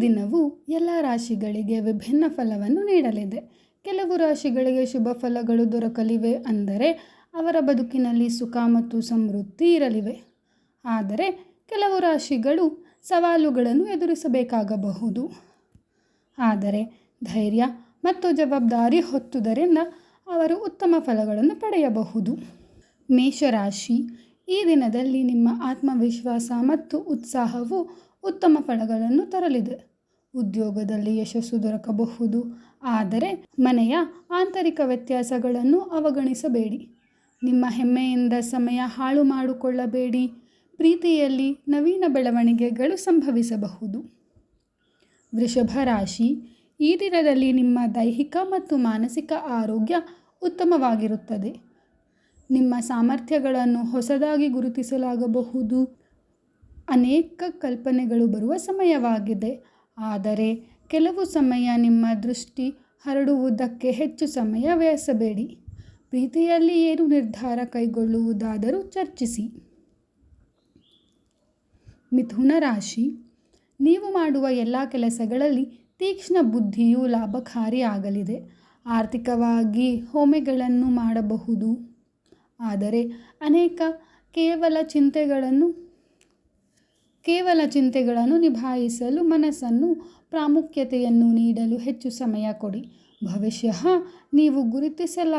ದಿನವು ಎಲ್ಲ ರಾಶಿಗಳಿಗೆ ವಿಭಿನ್ನ ಫಲವನ್ನು ನೀಡಲಿದೆ. ಕೆಲವು ರಾಶಿಗಳಿಗೆ ಶುಭ ಫಲಗಳು ದೊರಕಲಿವೆ ಅಂದರೆ ಅವರ ಬದುಕಿನಲ್ಲಿ ಸುಖ ಮತ್ತು ಸಮೃದ್ಧಿ ಇರಲಿವೆ. ಆದರೆ ಕೆಲವು ರಾಶಿಗಳು ಸವಾಲುಗಳನ್ನು ಎದುರಿಸಬೇಕಾಗಬಹುದು. ಆದರೆ ಧೈರ್ಯ ಮತ್ತು ಜವಾಬ್ದಾರಿ ಹೊತ್ತುದರಿಂದ ಅವರು ಉತ್ತಮ ಫಲಗಳನ್ನು ಪಡೆಯಬಹುದು. ಮೇಷರಾಶಿ, ಈ ದಿನದಲ್ಲಿ ನಿಮ್ಮ ಆತ್ಮವಿಶ್ವಾಸ ಮತ್ತು ಉತ್ಸಾಹವು ಉತ್ತಮ ಫಲಗಳನ್ನು ತರಲಿದೆ. ಉದ್ಯೋಗದಲ್ಲಿ ಯಶಸ್ಸು ದೊರಕಬಹುದು. ಆದರೆ ಮನೆಯ ಆಂತರಿಕ ವ್ಯತ್ಯಾಸಗಳನ್ನು ಅವಗಣಿಸಬೇಡಿ. ನಿಮ್ಮ ಹೆಮ್ಮೆಯಿಂದ ಸಮಯ ಹಾಳು ಮಾಡಿಕೊಳ್ಳಬೇಡಿ. ಪ್ರೀತಿಯಲ್ಲಿ ನವೀನ ಬೆಳವಣಿಗೆಗಳು ಸಂಭವಿಸಬಹುದು. ವೃಷಭ ರಾಶಿ, ಈ ದಿನದಲ್ಲಿ ನಿಮ್ಮ ದೈಹಿಕ ಮತ್ತು ಮಾನಸಿಕ ಆರೋಗ್ಯ ಉತ್ತಮವಾಗಿರುತ್ತದೆ. ನಿಮ್ಮ ಸಾಮರ್ಥ್ಯಗಳನ್ನು ಹೊಸದಾಗಿ ಗುರುತಿಸಲಾಗಬಹುದು. ಅನೇಕ ಕಲ್ಪನೆಗಳು ಬರುವ ಸಮಯವಾಗಿದೆ. ಆದರೆ ಕೆಲವು ಸಮಯ ನಿಮ್ಮ ದೃಷ್ಟಿ ಹರಡುವುದಕ್ಕೆ ಹೆಚ್ಚು ಸಮಯ ವ್ಯಯಿಸಬೇಡಿ ಪ್ರೀತಿಯಲ್ಲಿ ಏನು ನಿರ್ಧಾರ ಕೈಗೊಳ್ಳುವುದಾದರೂ ಚರ್ಚಿಸಿ. ಮಿಥುನ ರಾಶಿ. ನೀವು ಮಾಡುವ ಎಲ್ಲ ಕೆಲಸಗಳಲ್ಲಿ ತೀಕ್ಷ್ಣ ಬುದ್ಧಿಯು ಲಾಭಕಾರಿಯಾಗಲಿದೆ ಆರ್ಥಿಕವಾಗಿ ಹೋಮೆಗಳನ್ನು ಮಾಡಬಹುದು. ಆದರೆ ಅನೇಕ ಕೇವಲ ಚಿಂತೆಗಳನ್ನು ಕೇವಲ ಚಿಂತೆಗಳನ್ನು ನಿಭಾಯಿಸಲು ಮನಸ್ಸನ್ನು ಪ್ರಾಮುಖ್ಯತೆಯನ್ನು ನೀಡಲು ಹೆಚ್ಚು ಸಮಯ ಕೊಡಿ. ಭವಿಷ್ಯ ನೀವು ಗುರುತಿಸಲ,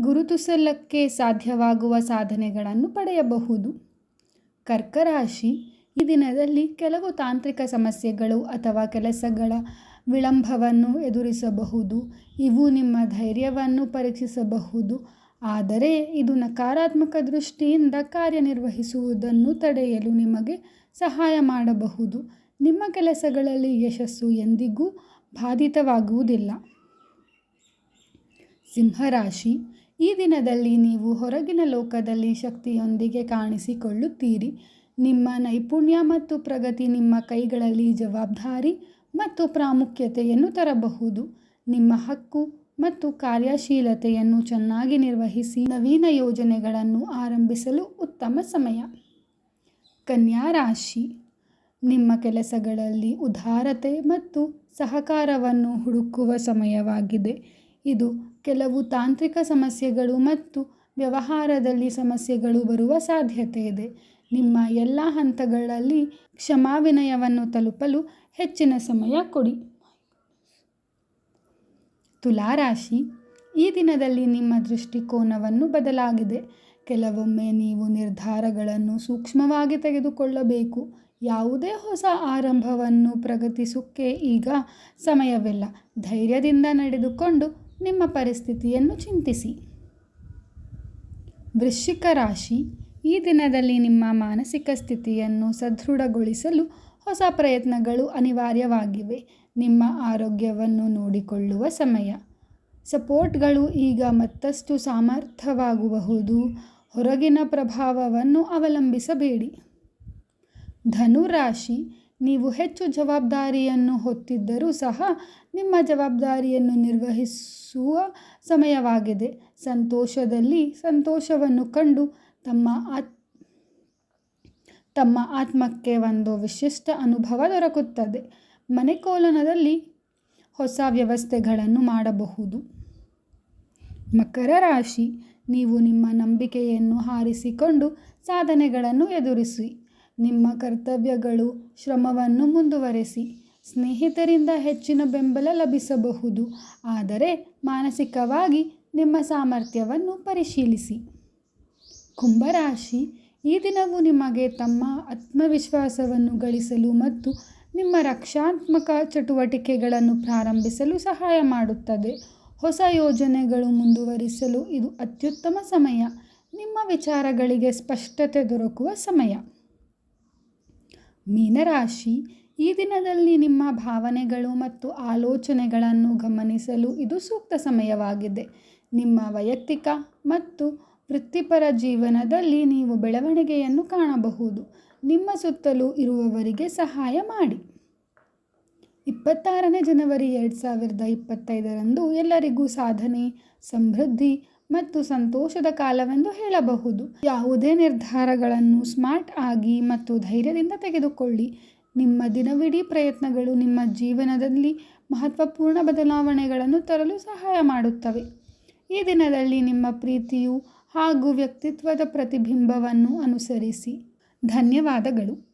ಗುರುತಿಸಲಕ್ಕೆ ಸಾಧ್ಯವಾಗುವ ಸಾಧನೆಗಳನ್ನು ಪಡೆಯಬಹುದು. ಕರ್ಕರಾಶಿ, ಈ ದಿನದಲ್ಲಿ ಕೆಲವು ತಾಂತ್ರಿಕ ಸಮಸ್ಯೆಗಳು ಅಥವಾ ಕೆಲಸಗಳ ವಿಳಂಬವನ್ನು ಎದುರಿಸಬಹುದು. ಇವು ನಿಮ್ಮ ಧೈರ್ಯವನ್ನು ಪರೀಕ್ಷಿಸಬಹುದು. ಆದರೆ ಇದು ನಕಾರಾತ್ಮಕ ದೃಷ್ಟಿಯಿಂದ ಕಾರ್ಯನಿರ್ವಹಿಸುವುದನ್ನು ತಡೆಯಲು ನಿಮಗೆ ಸಹಾಯ ಮಾಡಬಹುದು. ನಿಮ್ಮ ಕೆಲಸಗಳಲ್ಲಿ ಯಶಸ್ಸು ಎಂದಿಗೂ ಬಾಧಿತವಾಗುವುದಿಲ್ಲ. ಸಿಂಹರಾಶಿ, ಈ ದಿನದಲ್ಲಿ ನೀವು ಹೊರಗಿನ ಲೋಕದಲ್ಲಿ ಶಕ್ತಿಯೊಂದಿಗೆ ಕಾಣಿಸಿಕೊಳ್ಳುತ್ತೀರಿ. ನಿಮ್ಮ ನೈಪುಣ್ಯ ಮತ್ತು ಪ್ರಗತಿ ನಿಮ್ಮ ಕೈಗಳಲ್ಲಿ ಜವಾಬ್ದಾರಿ ಮತ್ತು ಪ್ರಾಮುಖ್ಯತೆಯನ್ನು ತರಬಹುದು. ನಿಮ್ಮ ಹಕ್ಕು ಮತ್ತು ಕಾರ್ಯಶೀಲತೆಯನ್ನು ಚೆನ್ನಾಗಿ ನಿರ್ವಹಿಸಿ ನವೀನ ಯೋಜನೆಗಳನ್ನು ಆರಂಭಿಸಲು ಉತ್ತಮ ಸಮಯ. ಕನ್ಯಾ ರಾಶಿ. ನಿಮ್ಮ ಕೆಲಸಗಳಲ್ಲಿ ಉದಾರತೆ ಮತ್ತು ಸಹಕಾರವನ್ನು ಹುಡುಕುವ ಸಮಯವಾಗಿದೆ. ಇದು ಕೆಲವು ತಾಂತ್ರಿಕ ಸಮಸ್ಯೆಗಳು ಮತ್ತು ವ್ಯವಹಾರದಲ್ಲಿ ಸಮಸ್ಯೆಗಳು ಬರುವ ಸಾಧ್ಯತೆ ಇದೆ. ನಿಮ್ಮ ಎಲ್ಲ ಹಂತಗಳಲ್ಲಿ ಕ್ಷಮಾವಿನಯವನ್ನು ತಲುಪಲು ಹೆಚ್ಚಿನ ಸಮಯ ಕೊಡಿ. ತುಲಾರಾಶಿ, ಈ ದಿನದಲ್ಲಿ ನಿಮ್ಮ ದೃಷ್ಟಿಕೋನವನ್ನು ಬದಲಾಗಿದೆ. ಕೆಲವೊಮ್ಮೆ ನೀವು ನಿರ್ಧಾರಗಳನ್ನು ಸೂಕ್ಷ್ಮವಾಗಿ ತೆಗೆದುಕೊಳ್ಳಬೇಕು. ಯಾವುದೇ ಹೊಸ ಆರಂಭವನ್ನು ಪ್ರಗತಿಸುಕ್ಕೆ ಈಗ ಸಮಯವಿಲ್ಲ. ಧೈರ್ಯದಿಂದ ನಡೆದುಕೊಂಡು ನಿಮ್ಮ ಪರಿಸ್ಥಿತಿಯನ್ನು ಚಿಂತಿಸಿ. ವೃಶ್ಚಿಕ ರಾಶಿ, ಈ ದಿನದಲ್ಲಿ ನಿಮ್ಮ ಮಾನಸಿಕ ಸ್ಥಿತಿಯನ್ನು ಸದೃಢಗೊಳಿಸಲು ಹೊಸ ಪ್ರಯತ್ನಗಳು ಅನಿವಾರ್ಯವಾಗಿವೆ. ನಿಮ್ಮ ಆರೋಗ್ಯವನ್ನು ನೋಡಿಕೊಳ್ಳುವ ಸಮಯ. ಸಪೋರ್ಟ್ಗಳು ಈಗ ಮತ್ತಷ್ಟು ಸಾಮರ್ಥ್ಯವಾಗಬಹುದು. ಹೊರಗಿನ ಪ್ರಭಾವವನ್ನು ಅವಲಂಬಿಸಬೇಡಿ. ಧನುರಾಶಿ ನೀವು ಹೆಚ್ಚು ಜವಾಬ್ದಾರಿಯನ್ನು ಹೊತ್ತಿದ್ದರೂ ಸಹ ನಿಮ್ಮ ಜವಾಬ್ದಾರಿಯನ್ನು ನಿರ್ವಹಿಸುವ ಸಮಯವಾಗಿದೆ. ಸಂತೋಷದಲ್ಲಿ ಸಂತೋಷವನ್ನು ಕಂಡು ತಮ್ಮ ತಮ್ಮ ಆತ್ಮಕ್ಕೆ ಒಂದು ವಿಶಿಷ್ಟ ಅನುಭವ ದೊರಕುತ್ತದೆ. ಮನೆಕೋಲನದಲ್ಲಿ ಹೊಸ ವ್ಯವಸ್ಥೆಗಳನ್ನು ಮಾಡಬಹುದು. ಮಕರ ರಾಶಿ, ನೀವು ನಿಮ್ಮ ನಂಬಿಕೆಯನ್ನು ಹಾರಿಸಿಕೊಂಡು ಸಾಧನೆಗಳನ್ನು ಎದುರಿಸಿ. ನಿಮ್ಮ ಕರ್ತವ್ಯಗಳು, ಶ್ರಮವನ್ನು ಮುಂದುವರೆಸಿ. ಸ್ನೇಹಿತರಿಂದ ಹೆಚ್ಚಿನ ಬೆಂಬಲ ಲಭಿಸಬಹುದು. ಆದರೆ ಮಾನಸಿಕವಾಗಿ ನಿಮ್ಮ ಸಾಮರ್ಥ್ಯವನ್ನು ಪರಿಶೀಲಿಸಿ. ಕುಂಭರಾಶಿ ಈ ದಿನವು ನಿಮಗೆ ತಮ್ಮ ಆತ್ಮವಿಶ್ವಾಸವನ್ನು ಗಳಿಸಲು ಮತ್ತು ನಿಮ್ಮ ರಕ್ಷಾತ್ಮಕ ಚಟುವಟಿಕೆಗಳನ್ನು ಪ್ರಾರಂಭಿಸಲು ಸಹಾಯ ಮಾಡುತ್ತದೆ. ಹೊಸ ಯೋಜನೆಗಳು ಮುಂದುವರಿಸಲು ಇದು ಅತ್ಯುತ್ತಮ ಸಮಯ. ನಿಮ್ಮ ವಿಚಾರಗಳಿಗೆ ಸ್ಪಷ್ಟತೆ ದೊರಕುವ ಸಮಯ. ಮೀನರಾಶಿ, ಈ ದಿನದಲ್ಲಿ ನಿಮ್ಮ ಭಾವನೆಗಳು ಮತ್ತು ಆಲೋಚನೆಗಳನ್ನು ಗಮನಿಸಲು ಇದು ಸೂಕ್ತ ಸಮಯವಾಗಿದೆ. ನಿಮ್ಮ ವೈಯಕ್ತಿಕ ಮತ್ತು ವೃತ್ತಿಪರ ಜೀವನದಲ್ಲಿ ನೀವು ಬೆಳವಣಿಗೆಯನ್ನು ಕಾಣಬಹುದು. ನಿಮ್ಮ ಸುತ್ತಲೂ ಇರುವವರಿಗೆ ಸಹಾಯ ಮಾಡಿ. ಇಪ್ಪತ್ತಾರನೇ ಜನವರಿ ಎರಡು ಸಾವಿರದ ಇಪ್ಪತ್ತೈದರಂದು ಎಲ್ಲರಿಗೂ ಸಾಧನೆ, ಸಮೃದ್ಧಿ ಮತ್ತು ಸಂತೋಷದ ಕಾಲವೆಂದು ಹೇಳಬಹುದು. ಯಾವುದೇ ನಿರ್ಧಾರಗಳನ್ನು ಸ್ಮಾರ್ಟ್ ಆಗಿ ಮತ್ತು ಧೈರ್ಯದಿಂದ ತೆಗೆದುಕೊಳ್ಳಿ. ನಿಮ್ಮ ದಿನವಿಡೀ ಪ್ರಯತ್ನಗಳು ನಿಮ್ಮ ಜೀವನದಲ್ಲಿ ಮಹತ್ವಪೂರ್ಣ ಬದಲಾವಣೆಗಳನ್ನು ತರಲು ಸಹಾಯ ಮಾಡುತ್ತವೆ. ಈ ದಿನದಲ್ಲಿ ನಿಮ್ಮ ಪ್ರೀತಿಯು ಹಾಗೂ ವ್ಯಕ್ತಿತ್ವದ ಪ್ರತಿಬಿಂಬವನ್ನು ಅನುಸರಿಸಿ. ಧನ್ಯವಾದಗಳು.